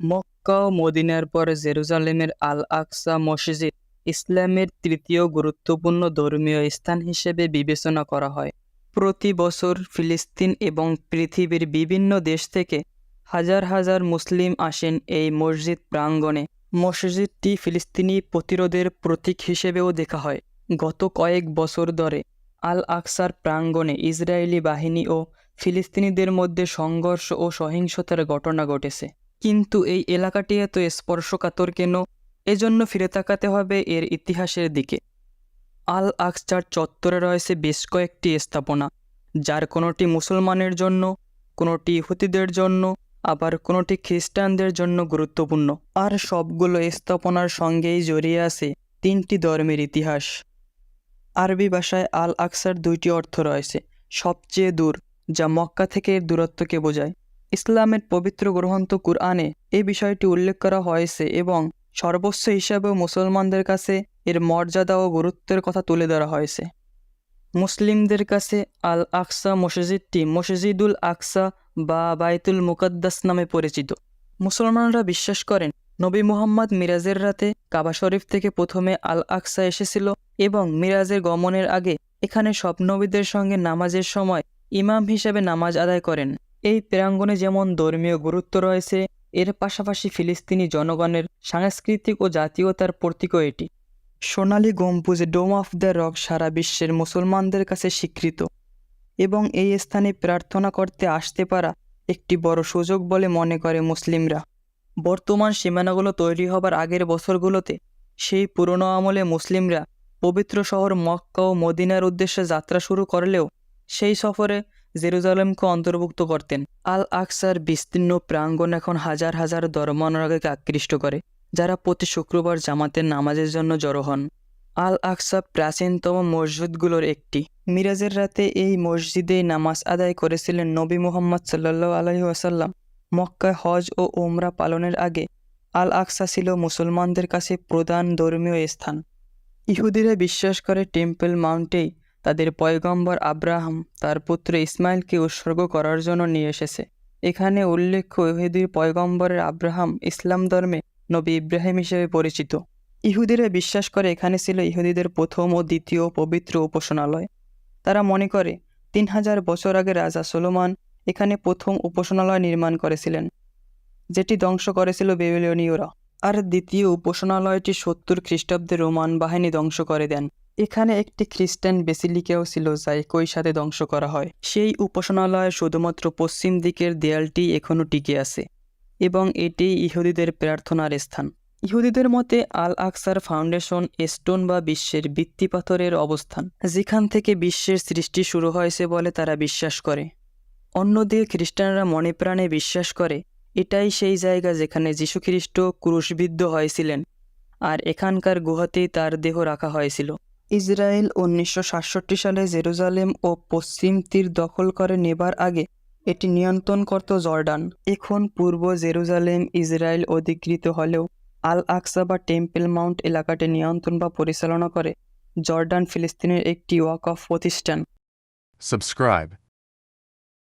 মক্কা ও মদিনার পর জেরুজালেমের আল আকসা মসজিদ ইসলামের তৃতীয় গুরুত্বপূর্ণ ধর্মীয় স্থান হিসেবে বিবেচনা করা হয়। প্রতি বছর ফিলিস্তিন এবং পৃথিবীর বিভিন্ন দেশ থেকে হাজার হাজার মুসলিম আসেন এই মসজিদ প্রাঙ্গণে। মসজিদটি ফিলিস্তিনি প্রতিরোধের প্রতীক হিসেবেও দেখা হয়। গত কয়েক বছর ধরে আল আকসার প্রাঙ্গণে ইসরায়েলি বাহিনী ও ফিলিস্তিনিদের মধ্যে সংঘর্ষ ও সহিংসতার ঘটনা ঘটেছে। কিন্তু এই এলাকাটি এত স্পর্শকাতর কেন? এজন্য ফিরে তাকাতে হবে এর ইতিহাসের দিকে। আল আকসার চত্বরে রয়েছে বেশ কয়েকটি স্থাপনা, যার কোনোটি মুসলমানের জন্য, কোনোটি ইহুতিদের জন্য, আবার কোনোটি খ্রিস্টানদের জন্য গুরুত্বপূর্ণ। আর সবগুলো স্থাপনার সঙ্গেই জড়িয়ে আছে তিনটি ধর্মের ইতিহাস। আরবি ভাষায় আল আকসার দুইটি অর্থ রয়েছে, সবচেয়ে দূর, যা মক্কা থেকে এর দূরত্বকে বোঝায়। ইসলামের পবিত্র গ্রন্থ কুরআনে এই বিষয়টি উল্লেখ করা হয়েছে এবং সর্বোচ্চ হিসাবেও মুসলমানদের কাছে এর মর্যাদা ও গুরুত্বের কথা তুলে ধরা হয়েছে। মুসলিমদের কাছে আল আকসা মসজিদটি মসজিদুল আকসা বা বাইতুল মুকাদ্দাস নামে পরিচিত। মুসলমানরা বিশ্বাস করেন, নবী মুহাম্মদ মিরাজের রাতে কাবা শরীফ থেকে প্রথমে আল আকসা এসেছিল এবং মিরাজের গমনের আগে এখানে সব নবীদের সঙ্গে নামাজের সময় ইমাম হিসেবে নামাজ আদায় করেন। এই প্রাঙ্গণে যেমন ধর্মীয় গুরুত্ব রয়েছে, এর পাশাপাশি ফিলিস্তিনি জনগণের সাংস্কৃতিক ও জাতীয়তার প্রতীকও এটি। সোনালি গম্বুজ ডোম অফ দ্য রক সারা বিশ্বের মুসলমানদের কাছে স্বীকৃত এবং এই স্থানে প্রার্থনা করতে আসতে পারা একটি বড় সুযোগ বলে মনে করে মুসলিমরা। বর্তমান সীমানাগুলো তৈরি হবার আগের বছরগুলোতে সেই পুরনো আমলে মুসলিমরা পবিত্র শহর মক্কা ও মদিনার উদ্দেশ্যে যাত্রা শুরু করলেও সেই সফরে জেরুজালেমকে অন্তর্ভুক্ত করতেন। আল আকসার বিস্তীর্ণ প্রাঙ্গণ এখন হাজার হাজার ধর্মানুরাগীকে আকৃষ্ট করে, যারা প্রতি শুক্রবার জামাতের নামাজের জন্য জড়ো হন। আল আকসা প্রাচীনতম মসজিদগুলোর একটি। মিরাজের রাতে এই মসজিদেই নামাজ আদায় করেছিলেন নবী মোহাম্মদ সাল্লাহ আলহি আসাল্লাম মক্কায় হজ ও ওমরা পালনের আগে আল আকসা ছিল মুসলমানদের কাছে প্রধান ধর্মীয় স্থান। ইহুদিরা বিশ্বাস করে টেম্পল মাউন্টেই তাদের পয়গম্বর আব্রাহাম তার পুত্র ইসমাইলকে উৎসর্গ করার জন্য নিয়ে এসেছে। এখানে উল্লেখ্য ইহুদির পয়গম্বরের আব্রাহাম ইসলাম ধর্মে নবী ইব্রাহিম হিসেবে পরিচিত। ইহুদিরা বিশ্বাস করে এখানে ছিল ইহুদিদের প্রথম ও দ্বিতীয় পবিত্র উপাসনালয়। তারা মনে করে, তিন হাজার বছর আগে রাজা সোলোমান এখানে প্রথম উপাসনালয় নির্মাণ করেছিলেন, যেটি ধ্বংস করেছিল বেবিলনীয়রা। আর দ্বিতীয় উপাসনালয়টি সত্তর খ্রিস্টাব্দে রোমান বাহিনী ধ্বংস করে দেন। এখানে একটি খ্রিস্টান বেসিলিকাও ছিল, যা একই সাথে ধ্বংস করা হয়। সেই উপাসনালয়ের শুধুমাত্র পশ্চিম দিকের দেয়ালটি এখনও টিকে আছে এবং এটি ইহুদিদের প্রার্থনার স্থান। ইহুদিদের মতে আল আকসার ফাউন্ডেশন স্টোন বা বিশ্বের ভিত্তিপাথরের অবস্থান, যেখান থেকে বিশ্বের সৃষ্টি শুরু হয়েছে বলে তারা বিশ্বাস করে। অন্যদিকে খ্রিস্টানরা মনে প্রাণে বিশ্বাস করে, এটাই সেই জায়গা যেখানে যীশুখ্রিস্ট ক্রুশবিদ্ধ হয়েছিলেন, আর এখানকার গুহাতেই তার দেহ রাখা হয়েছিল। ইসরায়েল উনিশশো সাতষট্টি সালে জেরুজালেম ও পশ্চিম তীর দখল করে নেবার আগে এটি নিয়ন্ত্রণ করত জর্ডান এখন পূর্ব জেরুজালেম, ইসরায়েল অধিকৃত হলেও আল আকসা বা টেম্পল মাউন্ট এলাকাটি নিয়ন্ত্রণ বা পরিচালনা করে জর্ডান ফিলিস্তিনের একটি ওয়াক অফ প্রতিষ্ঠান Subscribe.